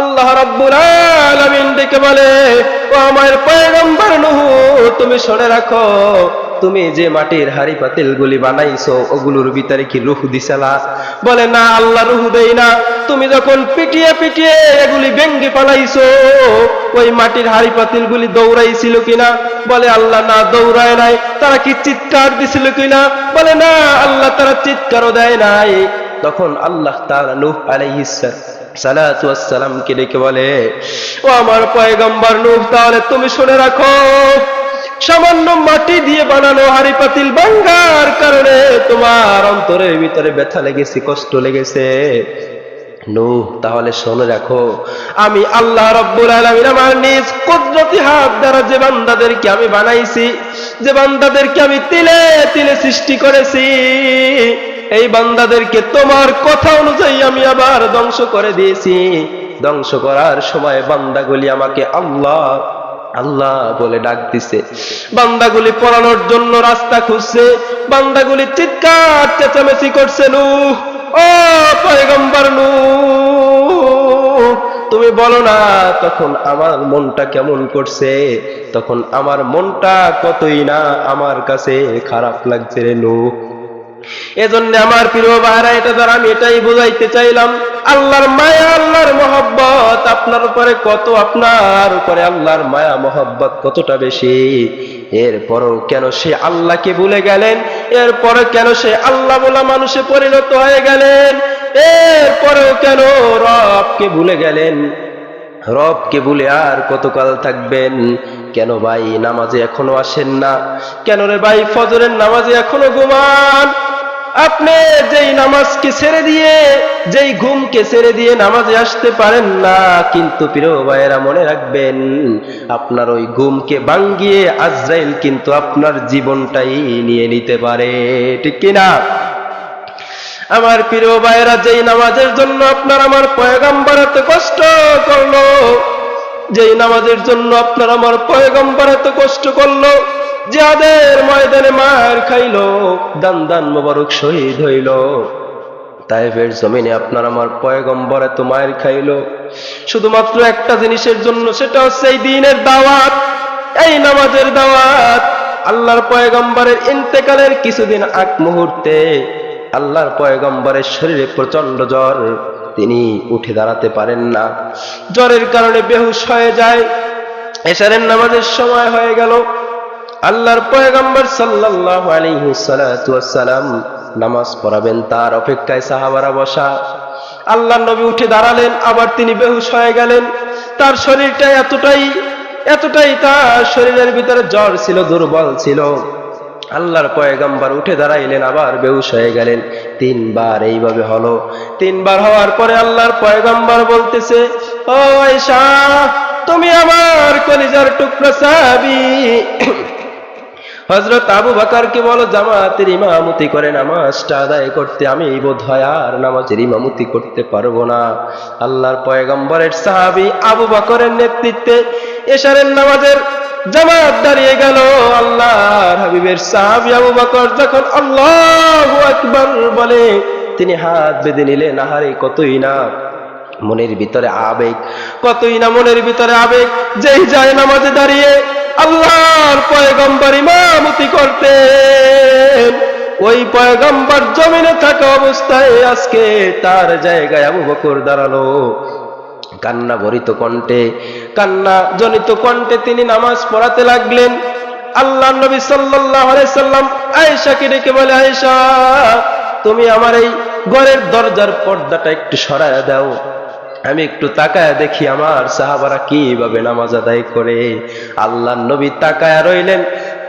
আল্লাহ রাব্বুল আলামিন ডেকে বলে, ও আমার পয়গম্বর নূহ, তুমি শুনে রাখো, তুমি যে মাটির হাড়ি পাতিল গুলি বানাইছো, ওগুলোর ভিতরে কি রুহ দিছালা বলে, না, আল্লাহ রুহ দেই না। তুমি যখন পিটিয়ে পিটিয়ে এগুলি ভেঙ্গে পালাইছো ওই মাটির হাড়ি পাতিল গুলি দৌড়াইছিল কিনা? বলে, আল্লাহ না দৌড়ায় নাই। তারা কি চিৎকার দিছিল কিনা? বলে, না, আল্লাহ তারা চিৎকারও দেয় নাই। তখন আল্লাহ তাআলা নূহ আলাইহিস সালাতু ওয়াসসালামকে ডেকে বলে, ও আমার পয়গম্বর নূহ তাহলে তুমি শুনে রাখো, সামান্য মাটি দিয়ে বানানো হাড়ি পাতিল ভাঙ্গার কারণে তোমার অন্তরের ভিতরে ব্যথা লেগেছে, কষ্ট লেগেছে। তাহলে শুনে রাখো, আমি আল্লাহ রব্বুল আমার নিজ কুদরতি হাত দ্বারা যে বান্দাদেরকে আমি বানাইছি, যে বান্দাদেরকে আমি তিলে তিলে সৃষ্টি করেছি এই বান্দাদেরকে তোমার কথা অনুযায়ী আমি আবার ধ্বংস করে দিয়েছি। ধ্বংস করার সময় বান্দাগুলি আমাকে আল্লাহ আল্লাহ বলে ডাক দিছে। বান্দাগুলি পড়ানোর জন্য রাস্তা খুঁজছে। বান্দাগুলি চিৎকার, চেঁচামেচি করছে নু ও পয়গম্বর নু তুমি বলো না তখন আমার মনটা কেমন করছে? তখন আমার মনটা কতই না আমার কাছে খারাপ লাগছে রে নূহ। এজন্য আমার প্রিয় ভাইরা, এটা দ্বারা আমি এটাই বুঝাইতে চাইলাম, আল্লাহর মায়া, আল্লাহর মহব্বত, আপনার উপরে কত, আপনার উপরে আল্লাহর মায়া, মহব্বত কতটা বেশি? এরপরও কেন সে আল্লাহকে ভুলে গেলেন? এরপরে কেন সে আল্লাহ বলা মানুষে পরিণত হয়ে গেলেন? এরপরেও কেন রবকে ভুলে গেলেন? রবকে ভুলে আর কতকাল থাকবেন? কেন ভাই, নামাজে এখনও আসেন না? কেন রে ভাই, ফজরের নামাজে এখনও ঘুমান? আপনি যেই নামাজকে ছেড়ে দিয়ে, যেই ঘুমকে ছেড়ে দিয়ে নামাজে আসতে পারেন না, কিন্তু প্রিয় ভাইয়েরা মনে রাখবেন, আপনার ওই ঘুমকে ভাঙ্গিয়ে আজরাইল কিন্তু আপনার জীবনটাই নিয়ে নিতে পারে। ঠিক কিনা? আমার প্রিয় ভাইয়েরা, যেই নামাজের জন্য আপনার আমার পয়গাম্বার এত কষ্ট করল, যেই নামাজের জন্য আপনার আমার পয়গম্বর এত কষ্ট করল যাদের ময়দানে মার খাইলো, দান দান মোবারক শহীদ হইল। তাইফের জমিনে আপনার আমার পয়গম্বর এত মায়ের খাইলো। শুধুমাত্র একটা জিনিসের জন্য, সেটা হচ্ছে এই দিনের দাওয়াত। এই নামাজের দাওয়াত। আল্লাহর পয়গম্বরের ইন্তেকালের কিছুদিন আগ মুহূর্তে আল্লাহর পয়গম্বরের শরীরে প্রচণ্ড জ্বর। তিনি উঠে দাঁড়াতে পারেন না। জ্বরের কারণে বেহুশ হয়ে যায়। এশারের নামাজের সময় হয়ে গেল। আল্লাহর পয়গম্বর সাল্লাল্লাহু আলাইহি ওয়াসসালাম নামাজ পড়াবেন, তার অপেক্ষায় সাহাবারা বসা। আল্লাহর নবী উঠে দাঁড়ালেন, আবার তিনি বেহুশ হয়ে গেলেন। তার শরীরটা এতটাই এতটাই তার শরীরের ভিতরে জ্বর ছিল, দুর্বল ছিল। আল্লাহর পয়গাম্বার উঠে দাঁড়াইলেন, আবার বেউস হয়ে গেলেন। তিনবার এইভাবে হলো। তিনবার হওয়ার পরে আল্লাহর পয়গাম্বার বলতেছে, ও তুমি আমার কলিজার টুকরা সাহাবি হজরত আবু বাকারকে বলো জামাতের ইমামতি করে নামাজটা আদায় করতে আমি বোধ হয় আর নামাজের ইমামতি করতে পারব না। আল্লাহর পয়গম্বরের সাহাবি আবু বাকরের নেতৃত্বে এশারের নামাজের জামাত দাঁড়িয়ে গেল। আল্লাহর হাবিবের সাহাবি আবু বাকর যখন আল্লাহ আকবার বলে, তিনি হাত বেঁধে নিলেন, আহারে কতই না। মনের ভিতরে আবেগ। কতই না মনের ভিতরে আবেগ, যেই যায় নামাজে দাঁড়িয়ে আল্লাহর পয়গম্বর ইমামতি করতেন। ওই পয়গম্বর জমিনে থাকা অবস্থায় আজকে তার জায়গায় আবু বকর দাঁড়াল। কান্না ভরিত কণ্ঠে, কান্না জনিত কণ্ঠে তিনি নামাজ পড়াতে লাগলেন। আল্লাহ নবী আলাইহি সাল্লাম আয়েশাকে ডেকে বলে, আয়েশা, তুমি আমার এই ঘরের দরজার পর্দাটা একটু সরায় দাও। আমি একটু তাকায় দেখি আমার সাহাবারা কীভাবে নামাজ আদায় করে। আল্লাহ নবী তাকায় রইলেন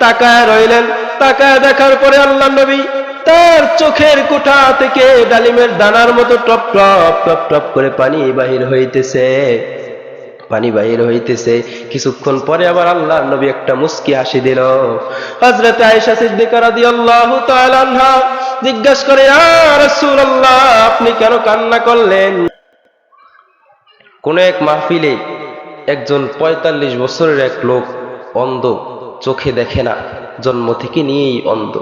তাকায় রইলেন, তাকায় দেখার পরে আল্লাহ নবী তার চোখের কোঠা থেকে ডালিমের দানার মতো টপ টপ টপ টপ করে পানি বাহির হইতেছে, পানি বাহির হইতেছে। কিছুক্ষণ পরে আবার আল্লাহ নবী একটা মুস্কি হাসি দিল। হজরত আয়েশা সিদ্দিকা রাদিয়াল্লাহু তাআলা জিজ্ঞাসা করে, ইয়া রাসূলুল্লাহ, আপনি কেন কান্না করলেন? কোন এক মাহফিলে একজন পঁয়তাল্লিশ বছরের এক লোক অন্ধ চোখে দেখে না, জন্ম থেকে নিয়েই অন্ধ।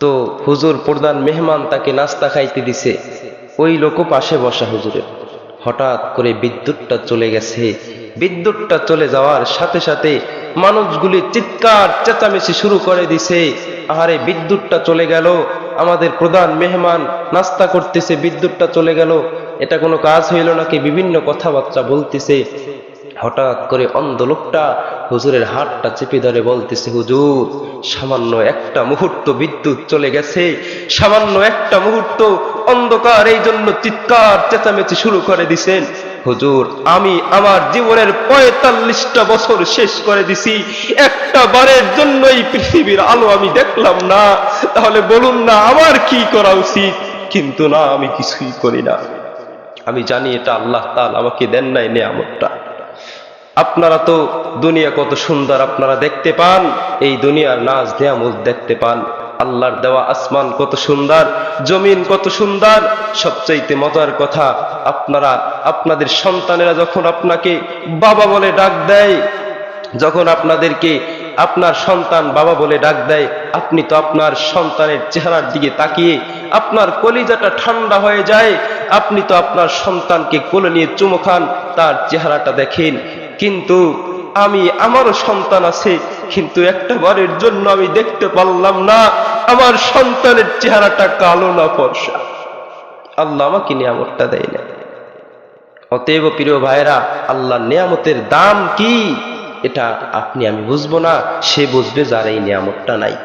তো হুজুর প্রধান মেহমান তাকে নাস্তা খাইতে দিছে, ওই লোকও পাশে বসা হুজুরের। হঠাৎ করে বিদ্যুৎটা চলে গেছে। বিদ্যুৎটা চলে যাওয়ার সাথে সাথে মানুষগুলি চিৎকার, চেঁচামেচি শুরু করে দিছে। আহারে বিদ্যুৎটা চলে গেল আমাদের প্রধান মেহমান নাস্তা করতেছে, বিদ্যুৎটা চলে গেল। এটা কোনো কাজ হইল নাকি? বিভিন্ন কথাবার্তা বলতেছে। হঠাৎ করে অন্ধ লোকটা হুজুরের হাতটা চেপে ধরে বলতেছে, হুজুর, সামান্য একটা মুহূর্ত বিদ্যুৎ চলে গেছে। সামান্য একটা মুহূর্ত অন্ধকার এই জন্য চিৎকার চেঁচামেচি শুরু করে দিছেন। হুজুর, আমি আমার জীবনের পঁয়তাল্লিশটা বছর শেষ করে দিছি। একটা বারের জন্য এই পৃথিবীর আলো আমি দেখলাম না। তাহলে বলুন না, আমার কি করা উচিত? কিন্তু না, আমি কিছুই করি না। আমি জানি এটা আল্লাহ তাল আমাকে দেন নাই নিয়ামতটা। আপনারা তো দুনিয়া কত সুন্দর আপনারা দেখতে পান, এই দুনিয়ার নাচ নিয়ামত দেখতে পান। আল্লাহর দেওয়া আসমান কত সুন্দর, জমিন কত সুন্দর। সবচাইতে মজার কথা, আপনারা, আপনাদের সন্তানেরা যখন আপনাকে বাবা বলে ডাক দেয়, যখন আপনাদেরকে আপনার সন্তান বাবা বলে ডাক দেয়, আপনি তো আপনার সন্তানের চেহারার দিকে তাকিয়ে আপনার কলিজাটা ঠান্ডা হয়ে যায়, আপনি তো আপনার সন্তানকে কোলে নিয়ে চুমো খান, তার চেহারাটা দেখেন। কিন্তু আমি, আমারও সন্তান আছে কিন্তু একটা বারের জন্য আমি দেখতে পারলাম না, আমার সন্তানের চেহারাটা কালো না ফর্সা। আল্লাহ আমাকে নিয়ামতটা দেয় না। অতএব প্রিয় ভাইরা আল্লাহ নিয়ামতের দাম কি? এটা আপনি, আমি বুঝব না, সে বুঝবে যার এই নিয়ামতটা নাই।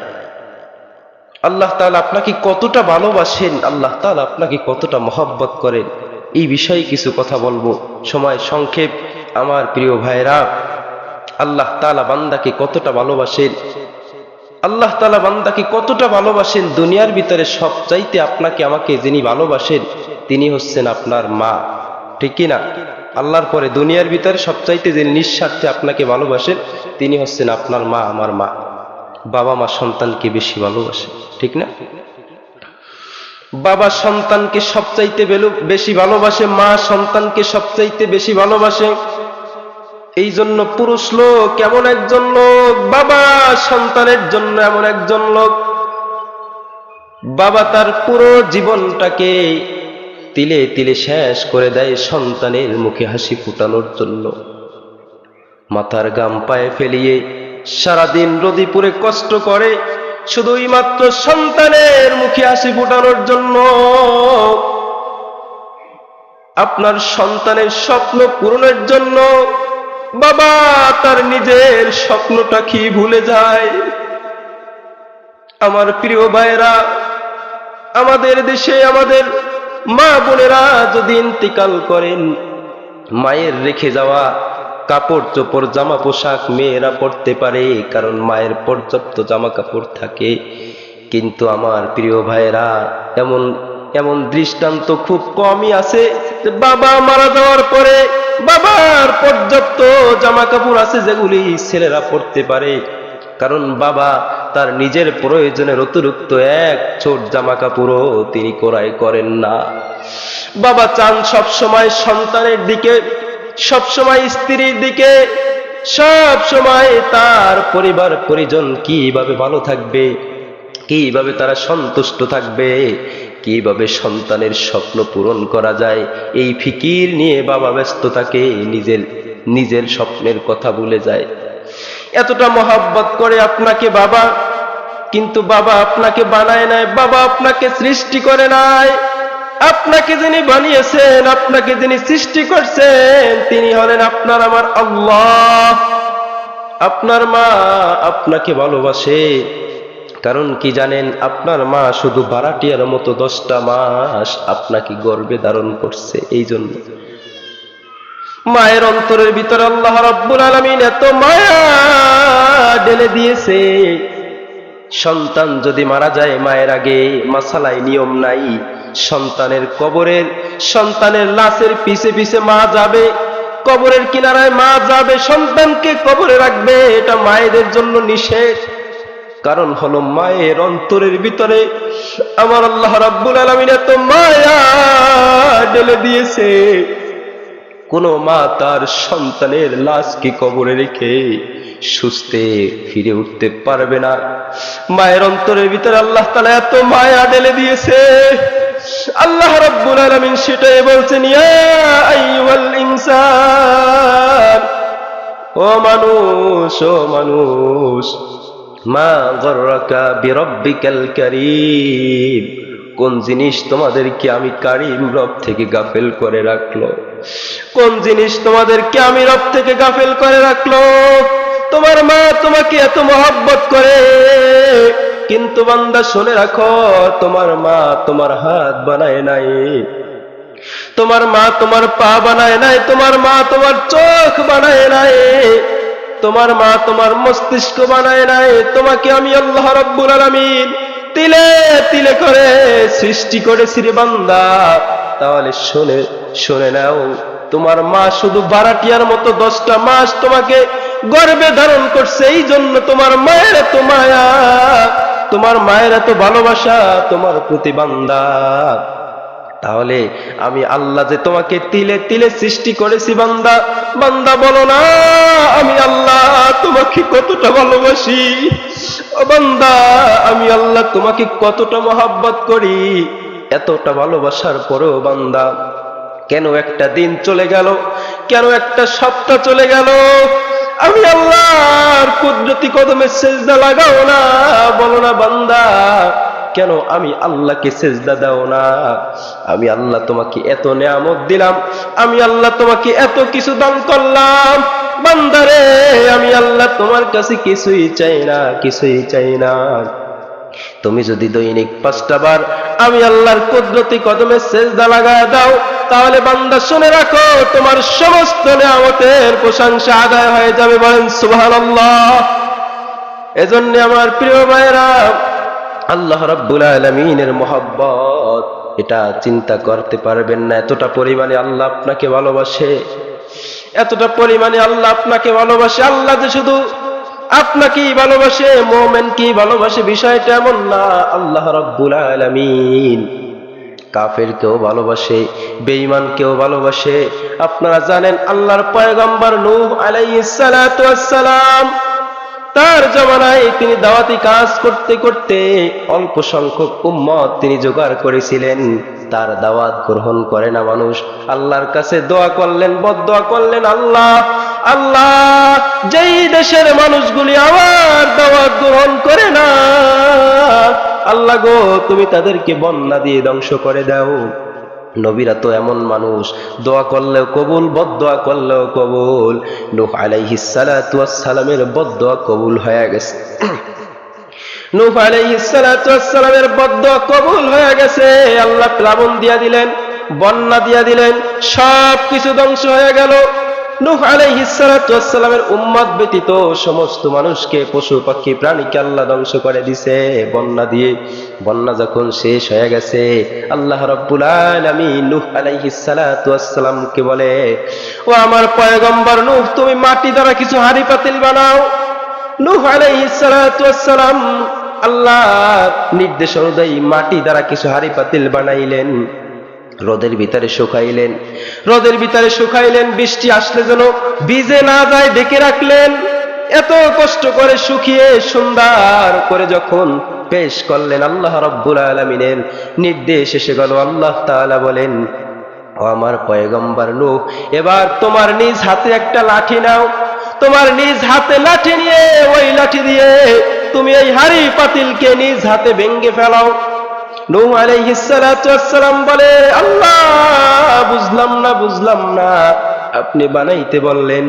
আল্লাহ তাআলা আপনাকে কতটা ভালোবাসেন, আল্লাহ তাআলা আপনাকে কতটা মহব্বত করেন, এই বিষয়ে কিছু কথা বলব। সময় সংক্ষেপ। আমার প্রিয় ভাইরা আল্লাহ তাআলা বান্দাকে কতটা ভালোবাসেন? আল্লাহ তালা বান্দাকে কতটা ভালোবাসেন? দুনিয়ার ভিতরে সবচাইতে আপনাকে আমাকে যিনি ভালোবাসেন, তিনি হচ্ছেন আপনার মা। ঠিক না আল্লাহর পরে দুনিয়ার ভিতরে সবচাইতে যিনি নিঃস্বার্থে আপনাকে ভালোবাসেন, তিনি হচ্ছেন আপনার মা, আমার মা। বাবা মা সন্তানকে বেশি ভালোবাসে। ঠিক না? বাবা সন্তানকে সবচাইতে বেশি ভালোবাসে, মা সন্তানকে সবচাইতে বেশি ভালোবাসে। এই জন্য পুরুষ লোক এমন একজন লোক? বাবা সন্তানের জন্য এমন একজন লোক। বাবা তার পুরো জীবনটাকে তিলে তিলে শেষ করে দেয় সন্তানের মুখে হাসি ফুটানোর জন্য। মাথার গাম পায়ে ফেলিয়ে সারাদিন রদিপুরে কষ্ট করে শুধুই মাত্র সন্তানের মুখে হাসি ফুটানোর জন্য। আপনার সন্তানের স্বপ্ন পূরণের জন্য বাবা, তার নিজের স্বপ্নটা কি ভুলে যায়? আমার প্রিয় ভাইরা আমাদের দেশে আমাদের মা বোনেরা যদি ইন্তিকাল করেন, মায়ের রেখে যাওয়া কাপড় চোপড়, জামা পোশাক মেয়েরা পরতে পারে, কারণ মায়ের পর্যাপ্ত জামা কাপড় থাকে। কিন্তু আমার প্রিয় ভাইরা এমন এমন দৃষ্টান্ত খুব কমই আছে বাবা মারা যাওয়ার পরে বাবার পর্যাপ্ত জামা কাপড় আছে যেগুলি ছেলেরা পরতে পারে। কারণ বাবা তার নিজের প্রয়োজনের অতিরিক্ত এক ছোট জামা কাপড়ও তিনি ক্রয় করেন না। বাবা চান সব সময় সন্তানের দিকে সব সময় স্ত্রীর দিকে সব সময় তার পরিবার পরিজন কীভাবে ভালো থাকবে, কীভাবে তারা সন্তুষ্ট থাকবে কীভাবে সন্তানের স্বপ্ন পূরণ করা যায়? এই ফিকির নিয়ে বাবা ব্যস্ত থাকে নিজের নিজের স্বপ্নের কথা ভুলে যায়। এতটা মহাব্বত করে আপনাকে বাবা, কিন্তু বাবা আপনাকে বানায় নাই, বাবা আপনাকে সৃষ্টি করে নাই। আপনাকে যিনি বানিয়েছেন, আপনাকে যিনি সৃষ্টি করছেন, তিনি হলেন আপনার আমার আল্লাহ। আপনার মা আপনাকে ভালোবাসে। কারণ কি জানেন? আপনার মা শুধু বারাটিয়ার মতো দশটা মাস আপনাকে গর্বে ধারণ করছে এই জন্য মায়ের অন্তরের ভিতরে আল্লাহ রাব্বুল আলামিন এত মায়া ঢেলে দিয়েছে। সন্তান যদি মারা যায়, মায়ের আগে মাসালায় নিয়ম নাই। সন্তানের কবরের, সন্তানের লাশের পিছে পিছে মা যাবে, কবরের কিনারায় মা যাবে, সন্তানকে কবরে রাখবে, এটা মায়েদের জন্য নিষেধ। কারণ হলো মায়ের অন্তরের ভিতরে আমার আল্লাহ রাব্বুল আলামিন এত মায়া ঢেলে দিয়েছে। কোন মা তার সন্তানের লাশকে কবরে রেখে সুস্থে ফিরে উঠতে পারবে না? মায়ের অন্তরের ভিতরে আল্লাহ তালা এত মায়া ঢেলে দিয়েছে। আল্লাহ রাব্বুল আলামিন সেটাই বলছেন, ইয়া ইনসান, ও মানুষ ও মানুষ কোন জিনিস তোমাদেরকে আমি কারিম রব থেকে গাফেল করে রাখল? কোন জিনিস তোমাদেরকে আমি রব থেকে গাফেল করে রাখল? তোমার মা তোমাকে এত মহব্বত করে। কিন্তু বান্দা শুনে রাখো, তোমার মা তোমার হাত বানায় নাই। তোমার মা তোমার পা বানায় নাই, তোমার মা তোমার চোখ বানায় নাই। তোমার মা তোমার মস্তিষ্ক বানায় নাই, তোমাকে আমি আল্লাহ রব্বুল আলামিন তিলে তিলে করে সৃষ্টি করেছি রে বান্দা। তাহলে শুনে শুনে নাও, তোমার মা শুধু বারাটিয়ার মতো দশটা মাস তোমাকে গর্বে ধারণ করছে এই জন্য তোমার মায়ের এত মায়া। তোমার মায়ের এত ভালোবাসা তোমার প্রতি বান্দা। তাহলে আমি আল্লাহ যে তোমাকে তিলে তিলে সৃষ্টি করেছি, বান্দা। বান্দা, বলো না, আমি আল্লাহ তোমাকে কতটা ভালোবাসি? বান্দা, আমি আল্লাহ তোমাকে কতটা মহাব্বত করি? এতটা ভালোবাসার পরেও, বান্দা, কেন একটা দিন চলে গেল? কেন একটা সপ্তাহ চলে গেল? আমি আল্লাহর কুদরতি কদমে সেজদা লাগাও না, বলো না, বান্দা। কেন আমি আল্লাহকে সেজদা দাও না? আমি আল্লাহ তোমাকে এত নেয়ামত দিলাম, আমি আল্লাহ তোমাকে এত কিছু দান করলাম। বান্দারে, আমি আল্লাহ তোমার কাছে কিছুই চাই না, কিছুই চাই না। তুমি যদি দৈনিক পাঁচটা বার আমি আল্লাহর কুদরতি কদমে সেজদা লাগায় দাও, তাহলে বান্দা শুনে রাখো, তোমার সমস্ত নেয়ামতের প্রশংসা আদায় হয়ে যাবে বলেন সুবহানাল্লাহ। এজন্য আমার প্রিয় ভাইরা আল্লাহ রাব্বুল আলামিনের মহব্বত। এটা চিন্তা করতে পারবেন না, এতটা পরিমাণে আল্লাহ আপনাকে ভালোবাসে। এতটা পরিমাণে আল্লাহ আপনাকে ভালোবাসে, আল্লাহ যে শুধু আপনাকেই ভালোবাসে, মোমেন কি ভালোবাসে বিষয়টা এমন না। আল্লাহ রাব্বুল আলামিন কাফের কেউ ভালোবাসে বেঈমান কেউ ভালোবাসে। আপনারা জানেন আল্লাহর পয়গম্বর নূহ সালাতু সালাম তার জমানায় তিনি দাওয়াতি কাজ করতে করতে অল্প সংখ্যক উম্মত তিনি জোগাড় করেছিলেন। তার দাওয়াত গ্রহণ করে না মানুষ। আল্লাহর কাছে দোয়া করলেন বদোয়া করলেন, আল্লাহ আল্লাহ, যেই দেশের মানুষগুলি আমার দাওয়াত গ্রহণ করে না, আল্লাহ গো, তুমি তাদেরকে বন্যা দিয়ে ধ্বংস করে দাও। নবীরা তো এমন মানুষ। দোয়া করলেও কবুল বদোয়া করলেও কবুল। নূহ আলাইহিস সালাতু ওয়াস সালামের বদোয়া কবুল হয়ে গেছে। নূহ আলাইহিস সালাতু ওয়াস সালামের বদোয়া কবুল হয়ে গেছে। আল্লাহ প্লাবন দিয়া দিলেন, বন্যা দিয়া দিলেন সব কিছু ধ্বংস হয়ে গেল। নূহ আলাইহিস সালাতু ওয়াস সালামের উম্মত ব্যতীত সমস্ত মানুষকে, পশু পাখি, প্রাণীকে আল্লাহ ধ্বংস করে দিছে বন্যা দিয়ে। বন্যা যখন শেষ হয়ে গেছে, আল্লাহ রাব্বুল আলামিন নূহ আলাইহিস সালাতু ওয়াস সালামকে বলে, ও আমার পয়গম্বর নূহ, তুমি মাটি দ্বারা কিছু হাড়ি পাতিল বানাও। নূহ আলাইহিস সালাতু ওয়াস সালাম আল্লাহ নির্দেশ অনুযায়ী মাটি দ্বারা কিছু হাড়ি পাতিল বানাইলেন, রোদের ভিতরে শুকাইলেন। রোদের ভিতরে শুকাইলেন, বৃষ্টি আসলে যেন ভিজে না যায় ডেকে রাখলেন। এত কষ্ট করে শুকিয়ে সুন্দর করে যখন পেশ করলেন আল্লাহ রব্বুল আলমিনের নির্দেশ এসে গেল। আল্লাহ তাআলা বলেন, ও আমার পয়গম্বর নূহ, এবার তোমার নিজ হাতে একটা লাঠি নাও। তোমার নিজ হাতে লাঠি নিয়ে, ওই লাঠি দিয়ে তুমি এই হাড়ি পাতিলকে নিজ হাতে ভেঙ্গে ফেলাও। নূহ আলাইহিস সালাতু বলে, আল্লাহ, বুঝলাম না বুঝলাম না। আপনি বানাইতে বললেন,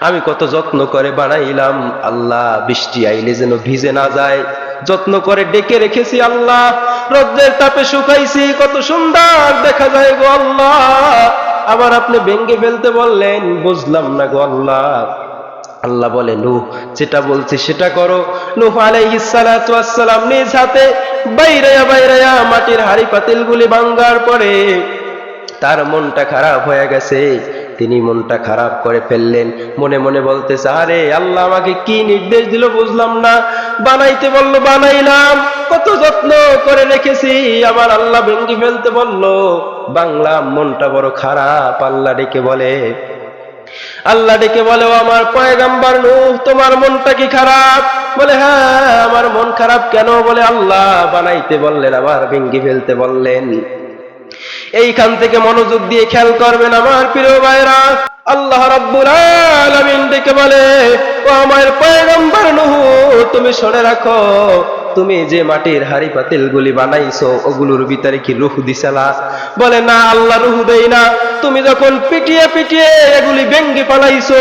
আমি কত যত্ন করে বানাইলাম। আল্লাহ, বৃষ্টি আইলে যেন ভিজে না যায়। যত্ন করে ডেকে রেখেছি আল্লাহ। রোদ্রের তাপে শুকাইছি, কত সুন্দর দেখা যায় গো আল্লাহ। আবার আপনি ভেঙ্গে ফেলতে বললেন, বুঝলাম না গো আল্লাহ। আল্লাহ বলে, নূহ, যেটা বলছি সেটা করো। নূহ আলাইহিস সালাতু ওয়াস সালাম নিজ হাতে বাইরায়া বাইরায়া মাটির হাড়ি পাতিলগুলি ভাঙ্গার পরে তার মনটা খারাপ হয়ে গেছে। তিনি মনটা খারাপ করে ফেললেন। মনে মনে বলতেছে, আরে আল্লাহ আমাকে কি নির্দেশ দিল বুঝলাম না। বানাইতে বলল, বানাইলাম। কত যত্ন করে রেখেছি। আমার আল্লাহ ভেঙ্গি ফেলতে বলল, বাংলা মনটা বড় খারাপ। আল্লাহ ডেকে বলে, আল্লাহ ডেকে বলে আমার পয়গাম্বার নূহ, তোমার মনটা কি খারাপ? বলে হ্যাঁ আমার মন খারাপ কেন? বলে, আল্লাহ বানাইতে বললেন, আবার ভেঙ্গি ফেলতে বললেন। এইখান থেকে মনোযোগ দিয়ে খেয়াল করবেন আমার প্রিয় ভাইরা আল্লাহ রাব্বুল আলামিন ডেকে বলে, ও আমার পয়গম্বর নূহ, তুমি শুনে রাখো, তুমি যে মাটির হাড়ি পাতিল গুলি বানাইছো, ওগুলোর ভিতরে কি রুহ দিছালা বলে, না, আল্লাহ রুহ দেই না। তুমি যখন পিটিয়ে পিটিয়ে এগুলি ভেঙ্গে পালাইছো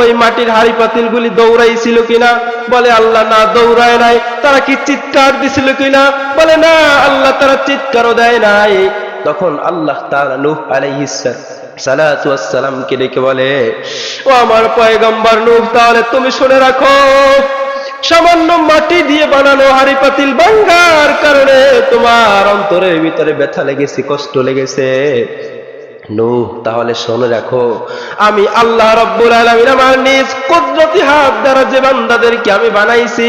ওই মাটির হাড়ি পাতিল গুলি দৌড়াইছিল কিনা? বলে, আল্লাহ না দৌড়ায় নাই। তারা কি চিৎকার দিছিল কিনা? বলে, না, আল্লাহ তারা চিৎকারও দেয় নাই। তখন আল্লাহ নূহ আলাইহিস সালাতু ওয়াসসালামকে ডেকে বলে, ও আমার পয়গম্বর নূহ, তাহলে তুমি শুনে রাখো, সামান্য মাটি দিয়ে বানানো হাড়ি পাতিল ভাঙ্গার কারণে তোমার অন্তরের ভিতরে ব্যথা লেগেছে, কষ্ট লেগেছে। তাহলে আমি আল্লাহ রব্বুল আমার নিজ কুদরতি হাত দ্বারা যে বান্দাদেরকে আমি বানাইছি,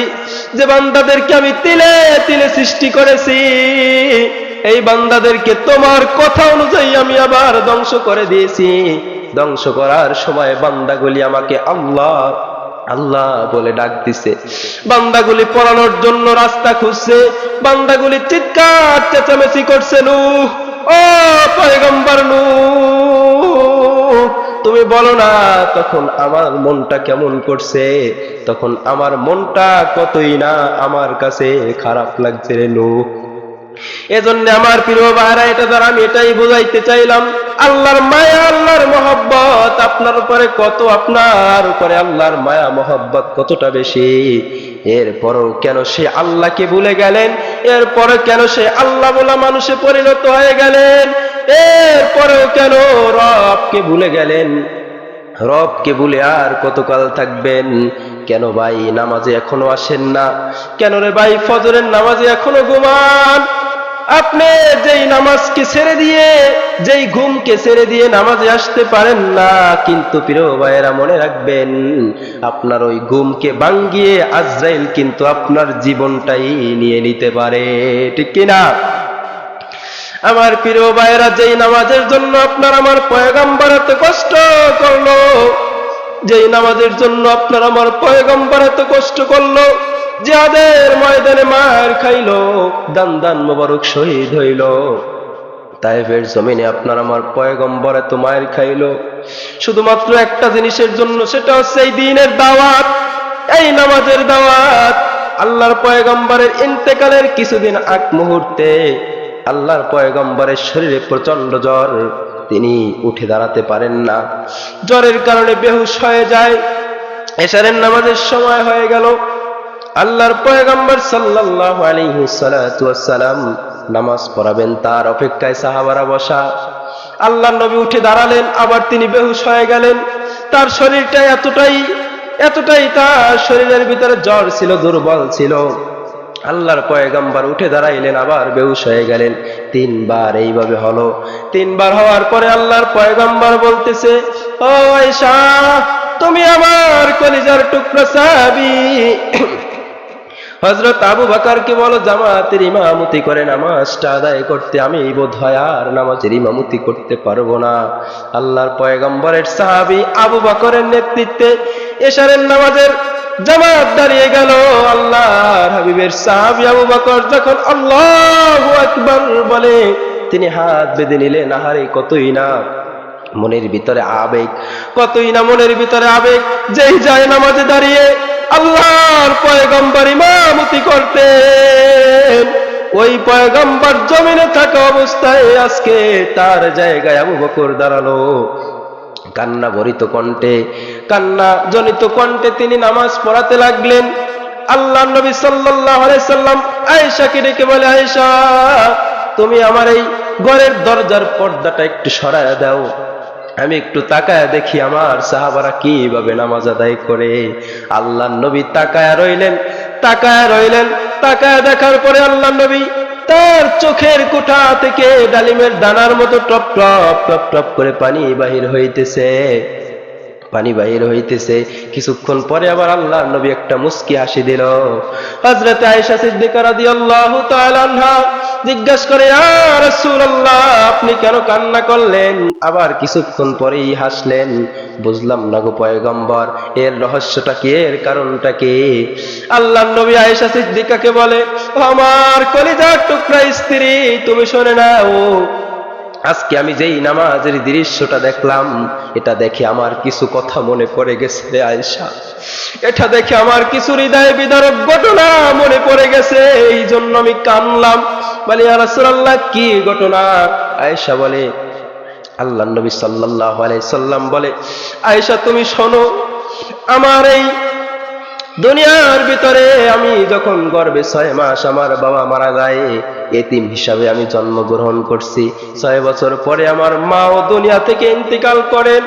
যে বান্দাদেরকে আমি তিলে তিলে সৃষ্টি করেছি এই বান্দাদেরকে তোমার কথা অনুযায়ী আমি আবার ধ্বংস করে দিয়েছি। ধ্বংস করার সময় বান্দাগুলি আমাকে আল্লাহ আল্লাহ বলে ডাক দিছে। বান্দাগুলি পড়ানোর জন্য রাস্তা খুঁজছে। বান্দাগুলি চিৎকার, চেঁচামেচি করছে নু ও পয়গম্বর নু তুমি বলো না তখন আমার মনটা কেমন করছে? তখন আমার মনটা কতই না আমার কাছে খারাপ লাগছে রে নূহ। এজন্য আমার প্রিয় ভাইরা, এটা দ্বারা আমি এটাই বোঝাইতে চাইলাম, আল্লাহর মায়া, আল্লাহর মহব্বত, আপনার উপরে কত, আপনার উপরে আল্লাহর মায়া, মহব্বত কতটা বেশি? এরপরও কেন সে আল্লাহকে ভুলে গেলেন? এরপরে কেন সে আল্লাহ বলা মানুষে পরিণত হয়ে গেলেন? এরপরেও কেন রবকে ভুলে গেলেন? রবকে ভুলে আর কতকাল থাকবেন? কেন ভাই? নামাজে এখনও আসেন না। কেন রে ভাই? ফজরের নামাজে এখনও ঘুমান। আপনি যেই নামাজকে ছেড়ে দিয়ে, যেই ঘুমকে ছেড়ে দিয়ে নামাজে আসতে পারেন না, কিন্তু প্রিয় ভাইয়েরা মনে রাখবেন, আপনার ওই ঘুমকে ভাঙ্গিয়ে আজরাইল কিন্তু আপনার জীবনটাই নিয়ে নিতে পারে। ঠিক কিনা আমার প্রিয় ভাইয়েরা, যেই নামাজের জন্য আপনার আমার পয়গাম্বার এত কষ্ট করল যেই নামাজের জন্য আপনার আমার পয়গম্বর এত কষ্ট করল যাদের ময়দানে মার খাইলো, দান দান মোবারক শহীদ হইল। তাইফের জমিনে আপনার আমার পয়গম্বর এত মায়ের খাইলো। শুধুমাত্র একটা জিনিসের জন্য, সেটা হচ্ছে এই দিনের দাওয়াত। এই নামাজের দাওয়াত। আল্লাহর পয়গম্বরের ইন্তেকালের কিছুদিন আগ মুহূর্তে আল্লাহর পয়গম্বরের শরীরে প্রচণ্ড জ্বর তিনি উঠে দাঁড়াতে পারেন না। জ্বরের কারণে বেহুশ হয়ে যায়। এশারের নামাজের সময় হয়ে গেল। আল্লাহর পয়গম্বর সাল্লাল্লাহু আলাইহি নামাজ পড়াবেন, তার অপেক্ষায় সাহাবারা বসা। আল্লাহর নবী উঠে দাঁড়ালেন, আবার তিনি বেহুশ হয়ে গেলেন। তার শরীরটা এতটাই এতটাই তার শরীরের ভিতরে জ্বর ছিল, দুর্বল ছিল। আল্লাহর পয়গাম্বার উঠে দাঁড়াইলেন, আবার বেউস হয়ে গেলেন। তিনবার এইভাবে হলো। তিনবার হওয়ার পরে আল্লাহর পয়গাম্বার বলতেছে, ও আয়েশা, তুমি আমার কলিজার টুকরা সাহাবী। হজরত আবু বাকারকে বলো, জামাতের ইমামতি করে নামাজটা আদায় করতে আমি বোধ হয় আর নামাজের ইমামতি করতে পারব না। আল্লাহর পয়গম্বরের সাহাবি আবু বাকরের নেতৃত্বে এশারের নামাজের জামাত দাঁড়িয়ে গেল আল্লাহর হাবিবের সাহাবি আবু বকর যখন আল্লাহ আকবার বলে, তিনি হাত বেঁধে নিলেন, আহারে, কতই না মনের ভিতরে আবেগ, কতই না মনের ভিতরে আবেগ, যেই যায় নামাজে দাঁড়িয়ে আল্লাহর পয়গম্বর ইমামতি করতে ওই পয়গম্বর জমিনে থাকা অবস্থায় আজকে তার জায়গায় আবু বকর দাঁড়াল। কান্না ভরিত কণ্ঠে, কান্না জনিত কণ্ঠে তিনি নামাজ পড়াতে লাগলেন। আল্লাহ নবী আলাইহি সাল্লাম আয়েশাকে ডেকে বলে, আয়েশা, তুমি আমার এই ঘরের দরজার পর্দাটা একটু সরায় দাও। আমি একটু তাকায় দেখি আমার সাহাবারা কীভাবে নামাজ আদায় করে। আল্লাহ নবী তাকায় রইলেন তাকায় রইলেন, তাকায় দেখার পরে আল্লাহ নবী তার চোখের কোঠা থেকে ডালিমের দানার মতো টপ টপ টপ টপ করে পানি বাহির হইতেছে। পানি বাহির হইতেছে। কিছুক্ষণ পরে আবার আল্লাহ নবী একটা মুস্কি হাসি দিল। হজরত আয়েশা সিদ্দিকা রাদিয়াল্লাহু তাআলা জিজ্ঞাসা করে, ইয়া রাসূলুল্লাহ, আপনি কেন কান্না করলেন? আবার কিছুক্ষণ পরেই হাসলেন। বুঝলাম না গো পয়গম্বর, এর রহস্যটা কি, এর কারণটা কি? আল্লাহ নবী আয়েশা সিদ্দিকাকে বলে "ও আমার কলিজার টুকরা স্ত্রী, তুমি শোনে না ও আজকে আমি যেই নামাজের দৃশ্যটা দেখলাম, এটা দেখে আমার কিছু কথা মনে পড়ে গেছে রে আয়েশা। এটা দেখে আমার কিছু হৃদয় বিদারক ঘটনা মনে পড়ে গেছে এই জন্য আমি কানলাম বলে রাসূলুল্লাহ, কি ঘটনা? আয়েশা বলে আল্লাহ নবী সাল্লাল্লাহু আলাইহি সাল্লাম বলে, আয়েশা, তুমি শোনো, আমার এই দুনিয়ার ভিতরে আমি যখন গর্বে ছয় মাস আমার বাবা মারা যায়, এতিম হিসাবে আমি জন্মগ্রহণ করছি। ছয় বছর পরে আমার মাও দুনিয়া থেকে ইন্তিকাল করেন।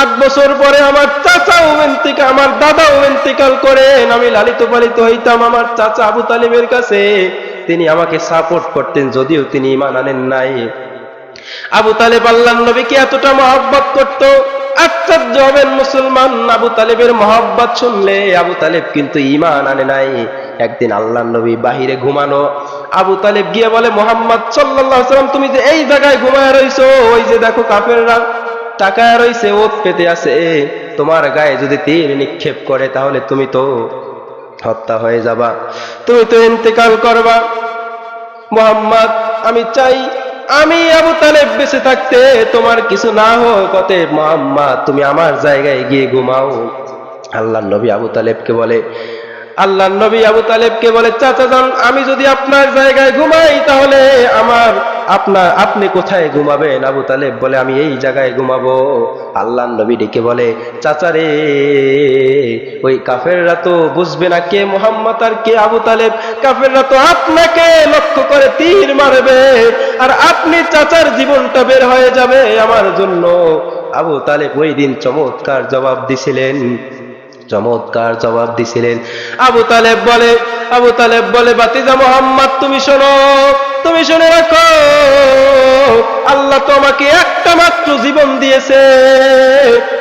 আট বছর পরে আমার চাচাও ইন্তিকাল আমার দাদাও ইন্তিকাল করেন। আমি লালিত পালিত হইতাম আমার চাচা আবু তালিবের কাছে। তিনি আমাকে সাপোর্ট করতেন, যদিও তিনি ইমান আনেন নাই। আবু তালেব আল্লাহ নবীকে এতটা মহব্বত করত আশ্চর্য হবেন মুসলমান আবু তালেবের মহব্বত শুনলে। আবু তালেব কিন্তু ইমান আনে নাই। একদিন আল্লাহ নবী বাহিরে ঘুমানো। আবু তালেব গিয়ে বলে, মোহাম্মদ সাল্লাম তুমি যে এই জায়গায় ঘুমায় রইছো, ওই যে দেখো কাফেররা টাকায় রইছে, ওত পেতে আছে। তোমার গায়ে যদি তীর নিক্ষেপ করে, তাহলে তুমি তো হত্যা হয়ে যাবা। তুমি তো ইন্তেকাল করবা। মোহাম্মদ, আমি চাই আমি আবু তালেব বেঁচে থাকতে তোমার কিছু না হোক, অতএব মা তুমি আমার জায়গায় গিয়ে ঘুমাও। আল্লাহ নবী আবু তালেবকে বলে আল্লাহ নবী আবু তালেবকে বলে, চাচা যান, আমি যদি আপনার জায়গায় ঘুমাই, তাহলে আমার, আপনার, আপনি কোথায় ঘুমাবেন? আবু তালেব বলে, আমি এই জায়গায় ঘুমাবো। আল্লাহ নবী ডেকে বলে, চাচা রে, ওই কাফেররা তো বুঝবে না কে মোহাম্মদ আর কে আবু তালেব। কাফেররা তো আপনাকে লক্ষ্য করে তীর মারবে, আর আপনি চাচার জীবনটা বের হয়ে যাবে আমার জন্য। আবু তালেব ওই দিন চমৎকার জবাব দিছিলেন। চমৎকার জবাব দিছিলেন। আবু তালেব বলে, আবু তালেব বলে, বাতিজা মোহাম্মদ, তুমি শোনো, তুমি শুনে রাখো, আল্লাহ তোমাকে একটা মাত্র জীবন দিয়েছে।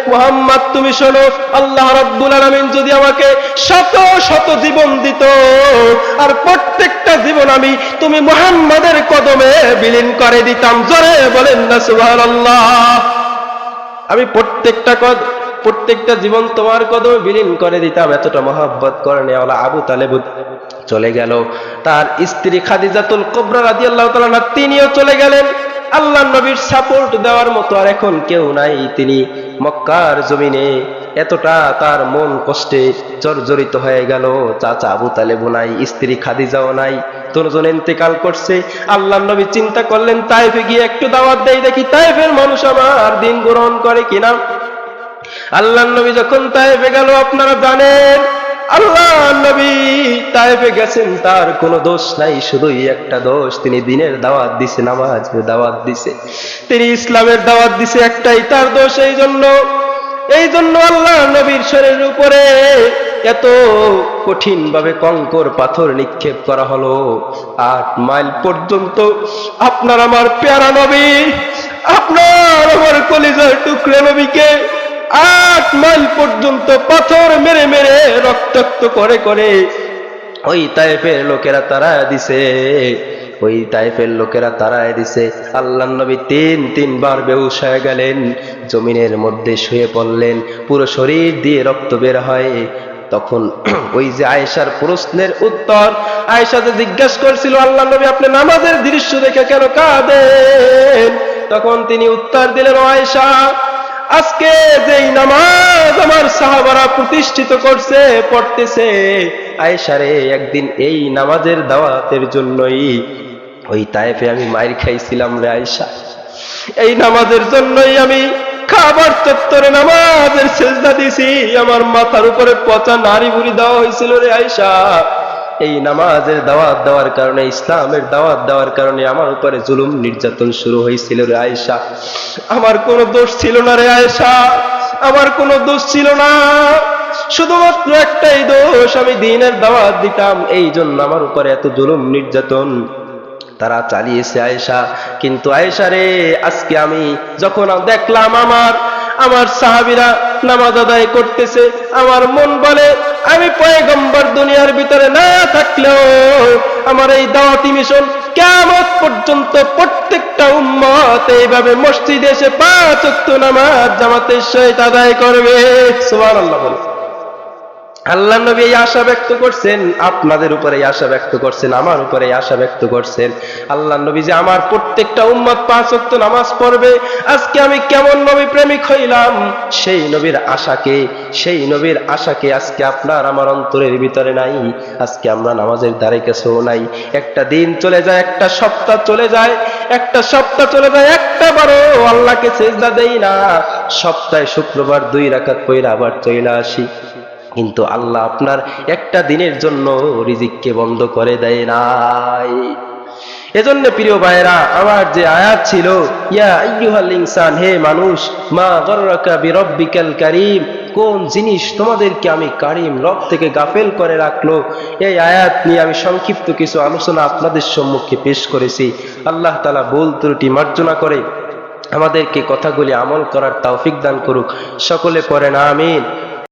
মোহাম্মদ, তুমি শোনো, আল্লাহ রব্বুল আলামিন যদি আমাকে শত শত জীবন দিত, আর প্রত্যেকটা জীবন আমি তুমি মোহাম্মদের কদমে বিলীন করে দিতাম। জোরে বলেন না, সুবহানাল্লাহ। আমি প্রত্যেকটা কদ প্রত্যেকটা জীবন তোমার কদমে বিলীন করে দিতাম এতটা মহাব্বত করে নেওয়ালা আবু তালেব চলে গেল। তার স্ত্রী খাদিজাতুল কোবরা রাদিয়াল্লাহু তাআলা তিনিও চলে গেলেন। আল্লাহ নবীর সাপোর্ট দেওয়ার মতো আর এখন কেউ নাই তিনি মক্কার জমিনে। এতটা তার মন কষ্টে জর্জরিত হয়ে গেল। চাচা আবু তালেবও নাই, স্ত্রী খাদিজাও নাই। দুজন ইন্তেকাল করছে। আল্লাহ নবী চিন্তা করলেন, তাইফে গিয়ে একটু দাওয়াত দেয় দেখি, তাইফের মানুষ আমার দিন গ্রহণ করে কিনা? আল্লাহ নবী যখন তাইফে গেল, আপনারা জানেন আল্লাহ নবী তাইফে গেছেন, তার কোনো দোষ নাই, শুধুই একটা দোষ, তিনি দিনের দাওয়াত দিছে, নামাজের দাওয়াত দিছে, তিনি ইসলামের দাওয়াত দিছে একটাই, তার দোষ এই জন্য। এই জন্য আল্লাহ নবীর শরীরের উপরে এত কঠিন ভাবে কঙ্কর পাথর নিক্ষেপ করা হলো। আট মাইল পর্যন্ত আপনার আমার প্যারা নবী, আপনার আমার কলিজার টুকরে নবীকে আট মাইল পর্যন্ত পাথর মেরে মেরে রক্তাক্ত করে করে ওই তাইফের লোকেরা তারা দিছে। ওই তাইফের লোকেরা তারায় দিছে। আল্লাহ নবী তিন, তিনবার বেউস হয়ে গেলেন, জমিনের মধ্যে শুয়ে পড়লেন, পুরো শরীর দিয়ে রক্ত বের হয়। তখন ওই যে আয়েশার প্রশ্নের উত্তর, আয়েশা যে জিজ্ঞাসা করছিল, আল্লাহ নবী আপনি নামাজের দৃশ্য দেখে কেন কাঁদেন? তখন তিনি উত্তর দিলেন আয়েশা আজকে যেই নামাজ আমার সাহাবারা প্রতিষ্ঠিত করছে, পড়তেছে আয়েশারে একদিন এই নামাজের দাওয়াতের জন্যই ওই তাইফে আমি মাইর খাইছিলাম রে আয়েশা। এই নামাজের জন্যই আমি খাবার চত্বরে নামাজের সেজদা দিছি, আমার মাথার উপরে পচা নারী বুড়ি দেওয়া হয়েছিল রে আয়েশা। এই নামাজের দাওয়াত দেওয়ার কারণে, ইসলামের দাওয়াত দেওয়ার কারণে আমার উপরে জুলুম নির্যাতন শুরু হয়েছিল রে আয়েশা। আমার কোনো দোষ ছিল না রে আয়েশা। আমার কোনো দোষ ছিল না। শুধুমাত্র একটাই দোষ, আমি দিনের দাওয়াত দিতাম, এই জন্য আমার উপরে এত জুলুম নির্যাতন তারা চালিয়েছে আয়েশা। কিন্তু আয়েশা রে, আজকে আমি যখন দেখলাম আমার আমার সাহাবিরা নামাজ আদায় করতেছে। আমার মন বলে, আমি পয়গম্বর দুনিয়ার ভিতরে না থাকলেও আমার এই দাওয়াতি মিশন কেমন পর্যন্ত প্রত্যেকটা উম্মত এইভাবে মসজিদে এসে পাঁচ নামাজ জামাতের সহিত আদায় করবে। সুবহানাল্লাহ বলে আল্লাহ নবী এই আশা ব্যক্ত করছেন, আপনাদের উপরে আশা ব্যক্ত করছেন, আমার উপরে আশা ব্যক্ত করছেন। আল্লাহ নবী যে আমার প্রত্যেকটা উম্মত পাঁচ ওয়াক্ত নামাজ পড়বে, আজকে আমি কেমন নবী প্রেমিক হইলাম, সেই নবীর আশাকে, সেই নবীর আশাকে আজকে আপনার আমার অন্তরের ভিতরে নাই, আজকে আমরা নামাজের দ্বারে কাছেও নাই। একটা দিন চলে যায়, একটা সপ্তাহ চলে যায়, একটা সপ্তাহ চলে যায়, একটা বারো আল্লাহকে সেজদা দেই না। সপ্তাহে শুক্রবার দুই রাকাত পইরা আবার চলে আসি। কিন্তু আল্লাহ আপনার একটা দিনের জন্য রিজিককে বন্ধ করে দেয় নাই। এজন্য প্রিয় ভাইরা আমার যে আয়াত ছিল, ইয়া হে মানুষ, মা গররাকা বিরব্বিকাল কারীম, কোন জিনিস তোমাদেরকে আমি কারিম রব থেকে গাফেল করে রাখল? এই আয়াত নিয়ে আমি সংক্ষিপ্ত কিছু আলোচনা আপনাদের সম্মুখে পেশ করেছি। আল্লাহ তালা ভুল ত্রুটি মার্জনা করে আমাদেরকে কথাগুলি আমল করার তৌফিক দান করুক। সকলে পড়েন, আমিন।